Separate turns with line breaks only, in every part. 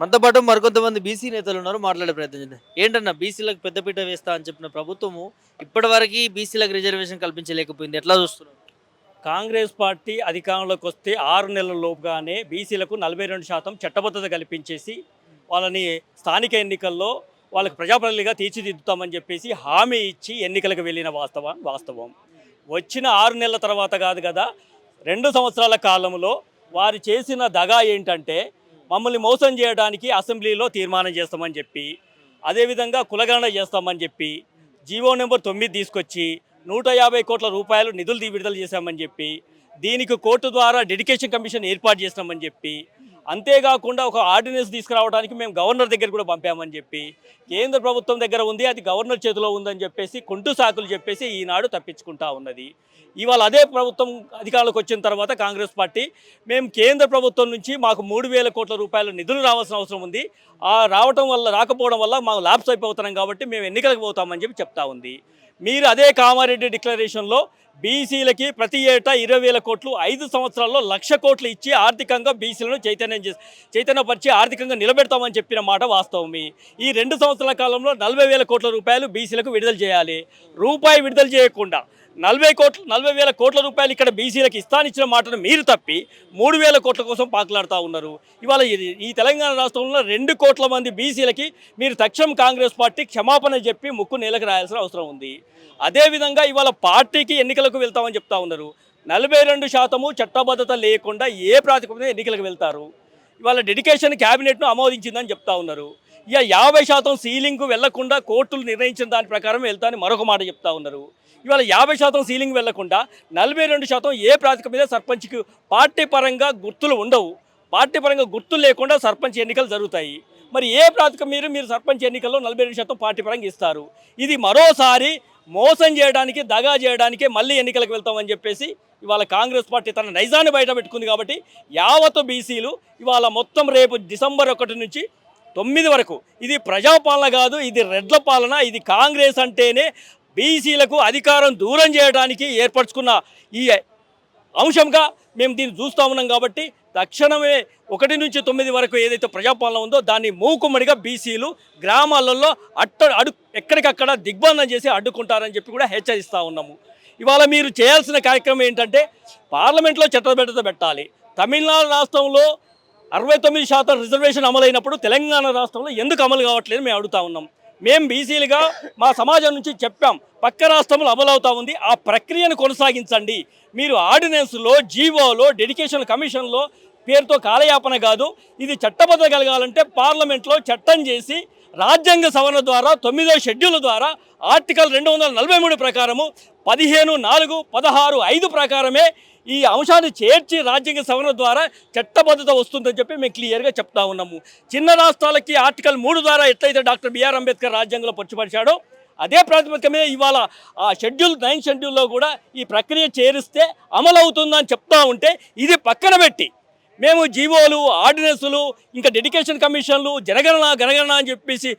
మనతో పాటు మరికొంతమంది బీసీ నేతలు ఉన్నారు మాట్లాడే ప్రయత్నం చేద్దాం. ఏంటన్నా బీసీలకు పెద్దపీట వేస్తా అని చెప్పిన ప్రభుత్వము ఇప్పటివరకు బీసీలకు రిజర్వేషన్ కల్పించలేకపోయింది. ఎట్లా చూస్తున్నారు?
కాంగ్రెస్ పార్టీ అధికారంలోకి వస్తే ఆరు నెలల లోపుగానే బీసీలకు నలభై రెండు శాతం చట్టబద్ధత కల్పించేసి వాళ్ళని స్థానిక ఎన్నికల్లో వాళ్ళకి ప్రజాప్రతినిధిగా తీర్చిదిద్దుతామని చెప్పేసి హామీ ఇచ్చి ఎన్నికలకు వెళ్ళిన వాస్తవం వాస్తవం. వచ్చిన ఆరు నెలల తర్వాత కాదు కదా రెండు సంవత్సరాల కాలంలో వారు చేసిన దగా ఏంటంటే మమ్మల్ని మోసం చేయడానికి అసెంబ్లీలో తీర్మానం చేస్తామని చెప్పి అదేవిధంగా కులగణన చేస్తామని చెప్పి జీవో నెంబర్ తొమ్మిది తీసుకొచ్చి నూట యాభై కోట్ల రూపాయలు నిధులు విడుదల చేశామని చెప్పి దీనికి కోర్టు ద్వారా డెడికేషన్ కమిషన్ ఏర్పాటు చేసినామని చెప్పి అంతేకాకుండా ఒక ఆర్డినెన్స్ తీసుకురావడానికి మేము గవర్నర్ దగ్గర కూడా పంపామని చెప్పి కేంద్ర ప్రభుత్వం దగ్గర ఉంది అది గవర్నర్ చేతిలో ఉందని చెప్పేసి కుంటు సాకులు చెప్పేసి ఈనాడు తప్పించుకుంటా ఉన్నది. ఇవాళ అదే ప్రభుత్వం అధికారంలోకి వచ్చిన తర్వాత కాంగ్రెస్ పార్టీ మేము కేంద్ర ప్రభుత్వం నుంచి మాకు మూడు వేల కోట్ల రూపాయల నిధులు రావాల్సిన అవసరం ఉంది. ఆ రావటం వల్ల రాకపోవడం వల్ల మాకు లాప్స్ అయిపోతున్నాం కాబట్టి మేము ఎన్నికలకు పోతామని చెప్పి చెప్తా ఉంది. మీరు అదే కామారెడ్డి డిక్లరేషన్లో బీసీలకి ప్రతి ఏటా ఇరవై వేల కోట్లు ఐదు సంవత్సరాల్లో లక్ష కోట్లు ఇచ్చి ఆర్థికంగా బీసీలను చైతన్యం చేసి చైతన్యపరిచి ఆర్థికంగా నిలబెడతామని చెప్పిన మాట వాస్తవమే. ఈ రెండు సంవత్సరాల కాలంలో నలభై వేల కోట్ల రూపాయలు బీసీలకు విడుదల చేయాలి. రూపాయి విడుదల చేయకుండా నలభై కోట్లు నలభై వేల కోట్ల రూపాయలు ఇక్కడ బీసీలకు ఇస్తానిచ్చిన మాటను మీరు తప్పి మూడు వేల కోట్ల కోసం పాకులాడుతూ ఉన్నారు. ఇవాళ ఈ తెలంగాణ రాష్ట్రంలో రెండు కోట్ల మంది బీసీలకి మీరు తక్షణం కాంగ్రెస్ పార్టీ క్షమాపణ చెప్పి ముక్కు నేలకు రాయాల్సిన అవసరం ఉంది. అదేవిధంగా ఇవాళ పార్టీకి ఎన్నికలకు వెళ్తామని చెప్తా ఉన్నారు. నలభై రెండు శాతము చట్టబద్ధత లేకుండా ఏ ప్రాతిపదికన ఎన్నికలకు వెళ్తారు? ఇవాళ డెడికేషన్ క్యాబినెట్ను ఆమోదించిందని చెప్తా ఉన్నారు. ఇక యాభై శాతం సీలింగ్కు వెళ్ళకుండా కోర్టులు నిర్ణయించిన దాని ప్రకారం వెళ్తామని మరొక మాట చెప్తా ఉన్నారు. ఇవాళ యాభై శాతం సీలింగ్ వెళ్ళకుండా నలభై రెండు శాతం ఏ ప్రాతిక మీద సర్పంచ్కి పార్టీ పరంగా గుర్తులు ఉండవు. పార్టీ పరంగా గుర్తులు లేకుండా సర్పంచ్ ఎన్నికలు జరుగుతాయి. మరి ఏ ప్రాతిక మీరు మీరు సర్పంచ్ ఎన్నికల్లో నలభై రెండు శాతం పార్టీ పరంగా ఇస్తారు? ఇది మరోసారి మోసం చేయడానికి దగా చేయడానికి మళ్ళీ ఎన్నికలకు వెళ్తామని చెప్పేసి ఇవాళ కాంగ్రెస్ పార్టీ తన నైజాన్ని బయట పెట్టుకుంది కాబట్టి యావత్ బీసీలు ఇవాళ మొత్తం రేపు డిసెంబర్ ఒకటి నుంచి తొమ్మిది వరకు. ఇది ప్రజాపాలన కాదు ఇది రెడ్ల పాలన ఇది కాంగ్రెస్ అంటేనే బీసీలకు అధికారం దూరం చేయడానికి ఏర్పరచుకున్న ఈ అంశంగా మేము దీన్ని చూస్తూ ఉన్నాం కాబట్టి తక్షణమే ఒకటి నుంచి తొమ్మిది వరకు ఏదైతే ప్రజాపాలన ఉందో దాన్ని మూకుమ్మడిగా బీసీలు గ్రామాలలో అట్ట అడు ఎక్కడికక్కడ దిగ్బంధం చేసి అడ్డుకుంటారని చెప్పి కూడా హెచ్చరిస్తూ ఉన్నాము. ఇవాళ మీరు చేయాల్సిన కార్యక్రమం ఏంటంటే పార్లమెంట్లో చట్టబద్ధత పెట్టాలి. తమిళనాడు రాష్ట్రంలో అరవై తొమ్మిది శాతం రిజర్వేషన్ అమలైనప్పుడు తెలంగాణ రాష్ట్రంలో ఎందుకు అమలు కావట్లేదు మేము అడుగుతా ఉన్నాం. మేము బీసీలుగా మా సమాజం నుంచి చెప్పాం పక్క రాష్ట్రంలో అమలవుతా ఉంది ఆ ప్రక్రియను కొనసాగించండి. మీరు ఆర్డినెన్స్లో జీవోలో డెడికేషన్ కమిషన్లో పేరుతో కాలయాపన కాదు ఇది చట్టబద్ధ కలగాలంటే పార్లమెంట్లో చట్టం చేసి రాజ్యాంగ సవరణ ద్వారా తొమ్మిదో షెడ్యూల్ ద్వారా ఆర్టికల్ రెండు వందల నలభై మూడు ప్రకారము పదిహేను నాలుగు పదహారు ఐదు ప్రకారమే ఈ అంశాన్ని చేర్చి రాజ్యాంగ సవరణ ద్వారా చట్టబద్ధత వస్తుందని చెప్పి మేము క్లియర్గా చెప్తా ఉన్నాము. చిన్న రాష్ట్రాలకి ఆర్టికల్ మూడు ద్వారా ఎట్లయితే డాక్టర్ బిఆర్ అంబేద్కర్ రాజ్యాంగంలో పొచ్చుపరిచాడో అదే ప్రాతిపదిక ఇవాళ ఆ షెడ్యూల్ నైన్ షెడ్యూల్లో కూడా ఈ ప్రక్రియ చేరిస్తే అమలవుతుందని చెప్తా ఉంటే ఇది పక్కన పెట్టి మేము జీవోలు ఆర్డినెన్సులు ఇంకా డెడికేషన్ కమిషన్లు జనగణన గణగణన అని చెప్పేసి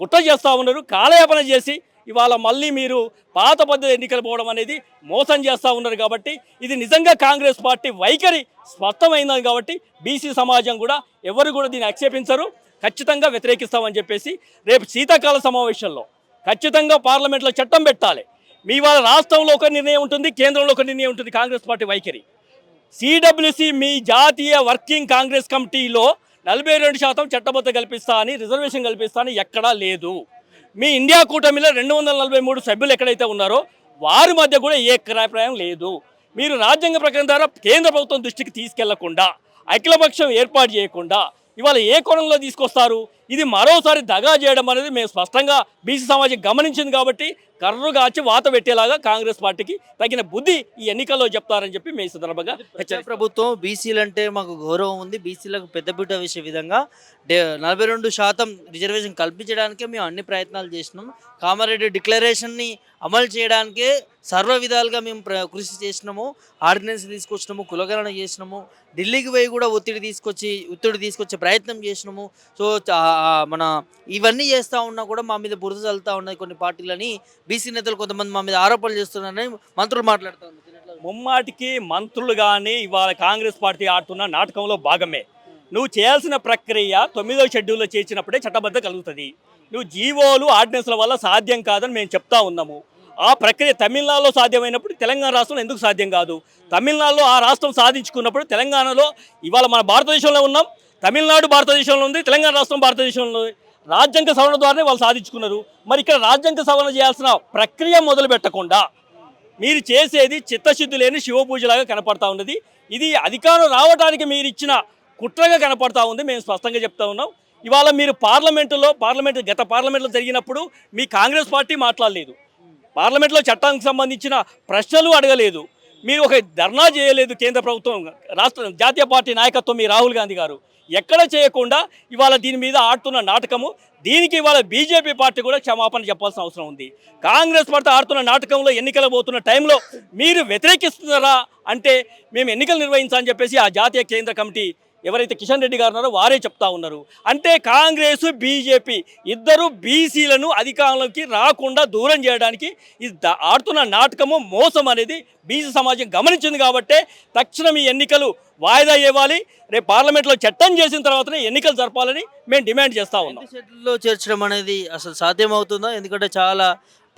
కుట్ర చేస్తూ ఉన్నారు కాలయాపన చేసి ఇవాళ మళ్ళీ మీరు పాత పద్ధతి ఎన్నికలు పోవడం అనేది మోసం చేస్తూ ఉన్నారు కాబట్టి ఇది నిజంగా కాంగ్రెస్ పార్టీ వైఖరి స్పష్టమైందని కాబట్టి బీసీ సమాజం కూడా ఎవరు కూడా దీన్ని ఆక్షేపించరు. ఖచ్చితంగా వ్యతిరేకిస్తామని చెప్పేసి రేపు శీతాకాల సమావేశంలో ఖచ్చితంగా పార్లమెంట్లో చట్టం పెట్టాలి. మీ వాళ్ళ రాష్ట్రంలో ఒక నిర్ణయం ఉంటుంది కేంద్రంలో ఒక నిర్ణయం ఉంటుంది కాంగ్రెస్ పార్టీ వైఖరి. సిడబ్ల్యూసి మీ జాతీయ వర్కింగ్ కాంగ్రెస్ కమిటీలో నలభై రెండు శాతం చట్టబద్ధ కల్పిస్తా అని రిజర్వేషన్ కల్పిస్తా అని ఎక్కడా లేదు. మీ ఇండియా కూటమిలో రెండు వందల నలభై మూడు సభ్యులు ఎక్కడైతే ఉన్నారో వారి మధ్య కూడా ఏ అభిప్రాయం లేదు. మీరు రాజ్యాంగ ప్రకారం ద్వారా కేంద్ర ప్రభుత్వం దృష్టికి తీసుకెళ్ళకుండా అఖిలపక్షం ఏర్పాటు చేయకుండా ఇవాళ ఏ కోణంలో తీసుకొస్తారు? ఇది మరోసారి దగా చేయడం అనేది మేము స్పష్టంగా బీసీ సమాజం గమనించింది కాబట్టి కర్రుగాచి వాత పెట్టేలాగా కాంగ్రెస్ పార్టీకి తగిన బుద్ధి ఈ ఎన్నికల్లో చెప్తారని చెప్పి మేము సందర్భంగా
ప్రభుత్వం బీసీలు అంటే మాకు గౌరవం ఉంది. బీసీలకు పెద్దపీట వేసే విధంగా డే- నలభై రెండు శాతం రిజర్వేషన్ కల్పించడానికే మేము అన్ని ప్రయత్నాలు చేసినాం కామారెడ్డి డిక్లరేషన్ని అమలు చేయడానికే సర్వ విధాలుగా మేము కృషి చేసినాము ఆర్డినెన్స్ తీసుకొచ్చినాము కులగణన చేసినాము ఢిల్లీకి పోయి కూడా ఒత్తిడి తీసుకొచ్చి ఒత్తిడి తీసుకొచ్చే ప్రయత్నం చేసినాము సో మన ఇవన్నీ చేస్తూ ఉన్నా కూడా మా మీద బురద చల్లుతా ఉన్నాయి కొన్ని పార్టీలని. బీసీ నేతలు కొంతమంది మా మీద ఆరోపణలు చేస్తున్నారని మంత్రులు మాట్లాడుతూ ఉన్నారు.
ముమ్మాటికి మంత్రులు కానీ ఇవాళ కాంగ్రెస్ పార్టీ ఆడుతున్న నాటకంలో భాగమే. నువ్వు చేయాల్సిన ప్రక్రియ తొమ్మిదవ షెడ్యూల్లో చేర్చినప్పుడే చట్టబద్ధ కలుగుతుంది. నువ్వు జీవోలు ఆర్డినెన్స్ల వల్ల సాధ్యం కాదని మేము చెప్తా ఉన్నాము. ఆ ప్రక్రియ తమిళనాడులో సాధ్యమైనప్పుడు తెలంగాణ రాష్ట్రంలో ఎందుకు సాధ్యం కాదు? తమిళనాడులో ఆ రాష్ట్రం సాధించుకున్నప్పుడు తెలంగాణలో ఇవాళ మన భారతదేశంలో ఉన్నాం. తమిళనాడు భారతదేశంలో ఉంది తెలంగాణ రాష్ట్రం భారతదేశంలో ఉంది. రాజ్యాంగ సవరణ ద్వారానే వాళ్ళు సాధించుకున్నారు. మరి ఇక్కడ రాజ్యాంగ సవరణ చేయాల్సిన ప్రక్రియ మొదలు పెట్టకుండా మీరు చేసేది చిత్తశుద్ధి లేని శివపూజలాగా కనపడతా ఉన్నది. ఇది అధికారం రావడానికి మీరు ఇచ్చిన కుట్రగా కనపడతా ఉంది. మేము స్పష్టంగా చెప్తా ఉన్నాం. ఇవాళ మీరు పార్లమెంటులో పార్లమెంట్ గత పార్లమెంట్లో జరిగినప్పుడు మీ కాంగ్రెస్ పార్టీ మాట్లాడలేదు. పార్లమెంట్లో చట్టానికి సంబంధించిన ప్రశ్నలు అడగలేదు. మీరు ఒక ధర్నా చేయలేదు కేంద్ర ప్రభుత్వం రాష్ట్ర జాతీయ పార్టీ నాయకత్వం మీ రాహుల్ గాంధీ గారు. ఎక్కడ చేయకుండా ఇవాళ దీని మీద ఆడుతున్న నాటకము దీనికి ఇవాళ బీజేపీ పార్టీ కూడా క్షమాపణ చెప్పాల్సిన అవసరం ఉంది. కాంగ్రెస్ పార్టీ ఆడుతున్న నాటకంలో ఎన్నికలు పోతున్న టైంలో మీరు వ్యతిరేకిస్తున్నారా అంటే మేము ఎన్నికలు నిర్వహించాలని చెప్పేసి ఆ జాతీయ కేంద్ర కమిటీ ఎవరైతే కిషన్ రెడ్డి గారు ఉన్నారో వారే చెప్తా ఉన్నారు. అంటే కాంగ్రెస్ బీజేపీ ఇద్దరు బీసీలను అధికారంలోకి రాకుండా దూరం చేయడానికి ఇది ఆడుతున్న నాటకము మోసం అనేది బీసీ సమాజం గమనించింది కాబట్టే తక్షణం ఈ ఎన్నికలు వాయిదా ఇవ్వాలి. రేపు పార్లమెంట్లో చట్టం చేసిన తర్వాతనే ఎన్నికలు జరపాలని మేము డిమాండ్ చేస్తా ఉన్నాం.
షెడ్యూల్లో చేర్చడం అనేది అసలు సాధ్యం అవుతుందా ఎందుకంటే చాలా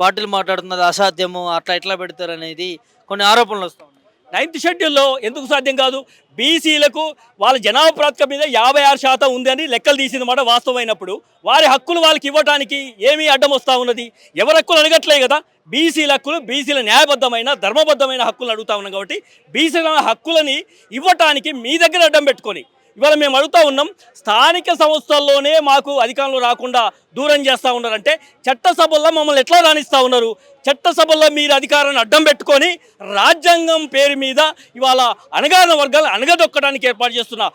పార్టీలు మాట్లాడుతున్నది అసాధ్యము అట్లా ఎట్లా పెడతారు అనేది కొన్ని ఆరోపణలు వస్తూ
నైన్త్ షెడ్యూల్లో ఎందుకు సాధ్యం కాదు? బీసీలకు వాళ్ళ జనాభా ప్రాతిక మీద యాభై ఆరు శాతం ఉంది అని లెక్కలు తీసిందన్నమాట వాస్తవమైనప్పుడు. వారి హక్కులు వాళ్ళకి ఇవ్వడానికి ఏమీ అడ్డం వస్తూ ఉన్నది? ఎవరి హక్కులు అడగట్లే కదా? బీసీల హక్కులు బీసీల న్యాయబద్ధమైన ధర్మబద్ధమైన హక్కులు అడుగుతా ఉన్నాం కాబట్టి బీసీల హక్కులని ఇవ్వటానికి మీ దగ్గర అడ్డం పెట్టుకొని ఇవాళ మేము అడుగుతూ ఉన్నాం స్థానిక సంస్థల్లోనే మాకు అధికారంలో రాకుండా దూరం చేస్తూ ఉన్నారంటే చట్టసభల్లో మమ్మల్ని ఎట్లా రాణిస్తూ ఉన్నారు? చట్టసభల్లో మీరు అధికారాన్ని అడ్డం పెట్టుకొని రాజ్యాంగం పేరు మీద ఇవాళ అణగారిన వర్గాలు అణగదొక్కడానికి ఏర్పాటు చేస్తున్న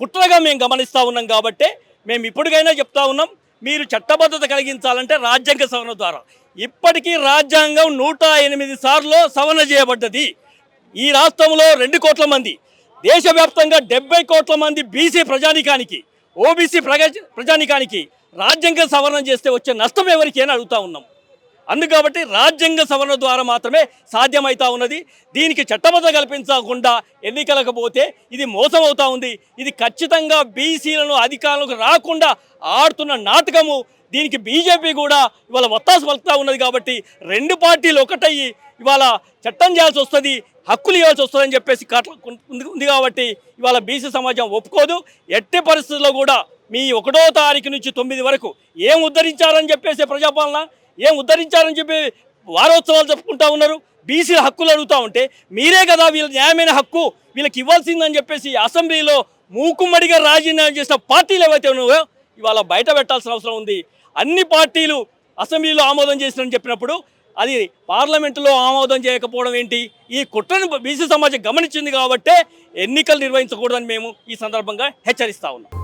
కుట్రగా మేము గమనిస్తూ ఉన్నాం కాబట్టే మేము ఇప్పటికైనా చెప్తా ఉన్నాం మీరు చట్టబద్ధత కలిగించాలంటే రాజ్యాంగ సవరణ ద్వారా. ఇప్పటికీ రాజ్యాంగం నూట ఎనిమిది సార్లు సవరణ చేయబడ్డది. ఈ రాష్ట్రంలో రెండు కోట్ల మంది. దేశవ్యాప్తంగా డెబ్బై కోట్ల మంది బీసీ ప్రజానికానికి ఓబీసీ ప్రజా ప్రజానికానికి రాజ్యాంగ సవరణ చేస్తే వచ్చే నష్టం ఎవరికి అని అడుగుతా ఉన్నాం. అందు కాబట్టి రాజ్యాంగ సవరణ ద్వారా మాత్రమే సాధ్యమవుతా ఉన్నది. దీనికి చట్టబద్ధ కల్పించకుండా ఎన్నికలకు పోతే ఇది మోసం అవుతా ఉంది. ఇది ఖచ్చితంగా బీసీలను అధికారంలోకి రాకుండా ఆడుతున్న నాటకము. దీనికి బీజేపీ కూడా ఇవాళ ఒత్తాసు పలుకుతా ఉన్నది కాబట్టి రెండు పార్టీలు ఒకటయ్యి ఇవాళ చట్టం చేయాల్సి వస్తుంది. హక్కులు ఇవ్వాల్సి వస్తుందని చెప్పేసి కట్ల- ఉంది కాబట్టి ఇవాళ బీసీ సమాజం ఒప్పుకోదు. ఎట్టి పరిస్థితుల్లో కూడా మీ ఒకటో తారీఖు నుంచి తొమ్మిది వరకు ఏం ఉద్ధరించారని చెప్పేసి ప్రజాపాలన ఏం ఉద్ధరించారని చెప్పి వారోత్సవాలు చెప్పుకుంటా ఉన్నారు. బీసీల హక్కులు అడుగుతా ఉంటే మీరే కదా వీళ్ళ న్యాయమైన హక్కు వీళ్ళకి ఇవ్వాల్సిందని చెప్పేసి అసెంబ్లీలో మూకుమ్మడిగా రాజీనామా చేసిన పార్టీలు ఏవైతే ఉన్నాయో ఇవాళ బయట పెట్టాల్సిన అవసరం ఉంది. అన్ని పార్టీలు అసెంబ్లీలో ఆమోదం చేసినని చెప్పినప్పుడు అది పార్లమెంటులో ఆమోదం చేయకపోవడం ఏంటి? ఈ కుట్రను బీసీ సమాజం గమనించింది కాబట్టే ఎన్నికలు నిర్వహించకూడదని మేము ఈ సందర్భంగా హెచ్చరిస్తా ఉన్నాం.